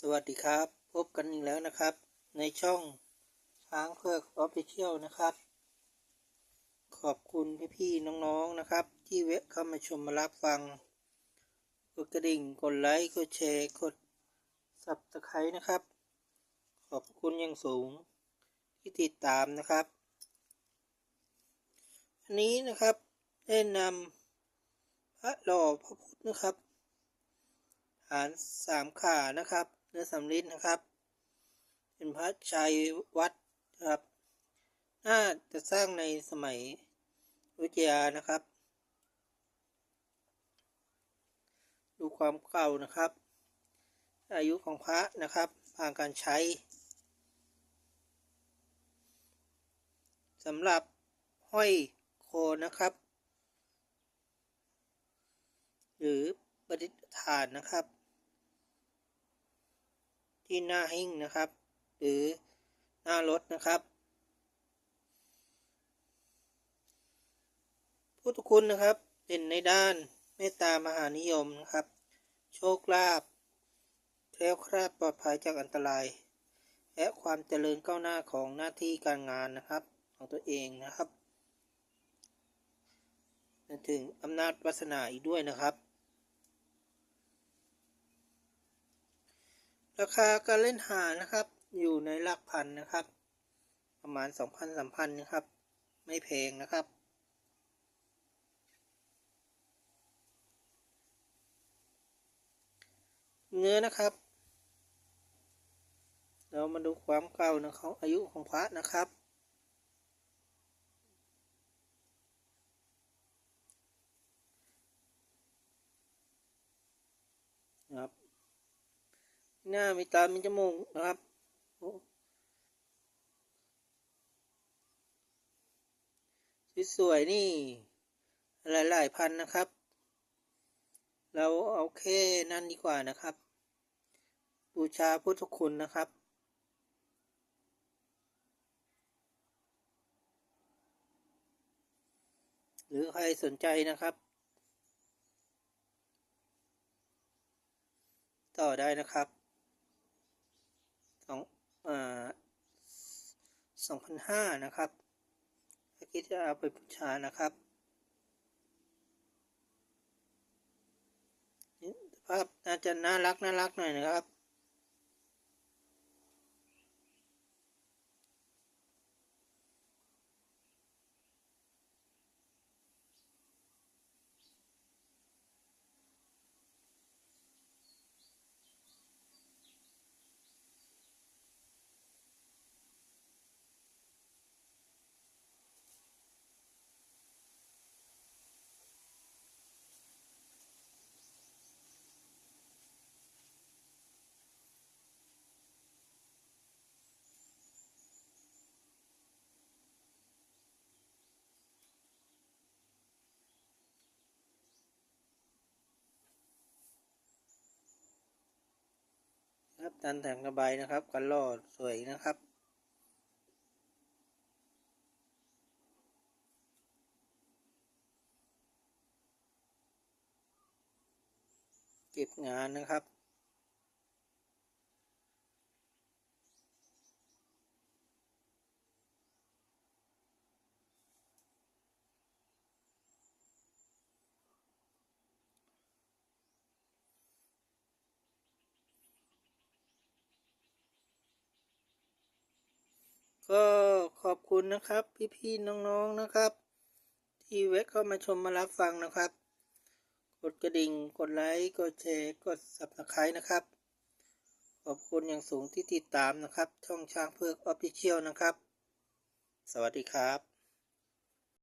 สวัสดีครับ พบกันอีกแล้วนะครับ ในช่องช้างเพือกออฟฟิเชียลนะครับ ขอบคุณพี่ๆน้องๆนะครับ ที่แวะเข้ามาชมมารับฟัง กดกระดิ่งกดไลค์กดแชร์กดสับตะไคร้นะครับ ขอบคุณอย่างสูงที่ติดตามนะครับอันนี้นะครับได้นำพระหล่อพระพุทธนะครับฐานสามขานะครับ เนื้อสำริดนะครับ เป็นพระชัยวัดนะครับ น่าจะสร้างในสมัยอยุธยานะครับ ดูความเก่านะครับ อายุของพระนะครับผ่านการใช้สำหรับห้อยโคนะครับ หรือประดิษฐานนะครับ ที่หน้าหิ้งนะครับ หรือหน้ารถนะครับ พุทธคุณนะครับเด่นในด้านเมตตามหานิยมนะครับ โชคลาภแคล้วคลาดปลอดภัยจากอันตราย และความเจริญก้าวหน้าของหน้าที่การงานนะครับ ของตัวเองนะครับถึงอำนาจวาสนาอีกด้วยนะครับ ราคาการเล่นหานะครับ อยู่ในหลักพันนะครับ ประมาณสองพันสามพันนะครับ ไม่แพงนะครับ เนื้อนะครับ เรามาดูความเก่านะของอายุของพระนะครับครับ หน้า มีตา มีจมูกนะครับสวยๆนี่ หลายๆพันนะครับ เราเอาแค่นั่นดีกว่านะครับ บูชาพุทธคุณนะครับหรือใครสนใจนะครับ ต่อได้นะครับ สองพันห้านะครับคิดจะเอาไปบูชานะครับนี่ภาพน่าจะน่ารักน่ารักหน่อยนะครับ ครับดันแถงระบายนะครับกันลอดสวยนะครับเก็บงานนะครับ ก็ขอบคุณนะครับ พี่ๆน้องๆนะครับ ที่แวะเข้ามาชมมารับฟังนะครับ กดกระดิ่งกดไลค์กดแชร์กดสับสไครต์นะครับ ขอบคุณอย่างสูงที่ติดตามนะครับ ช่องช้างเพือกออฟฟิเชียลนะครับ สวัสดีครับ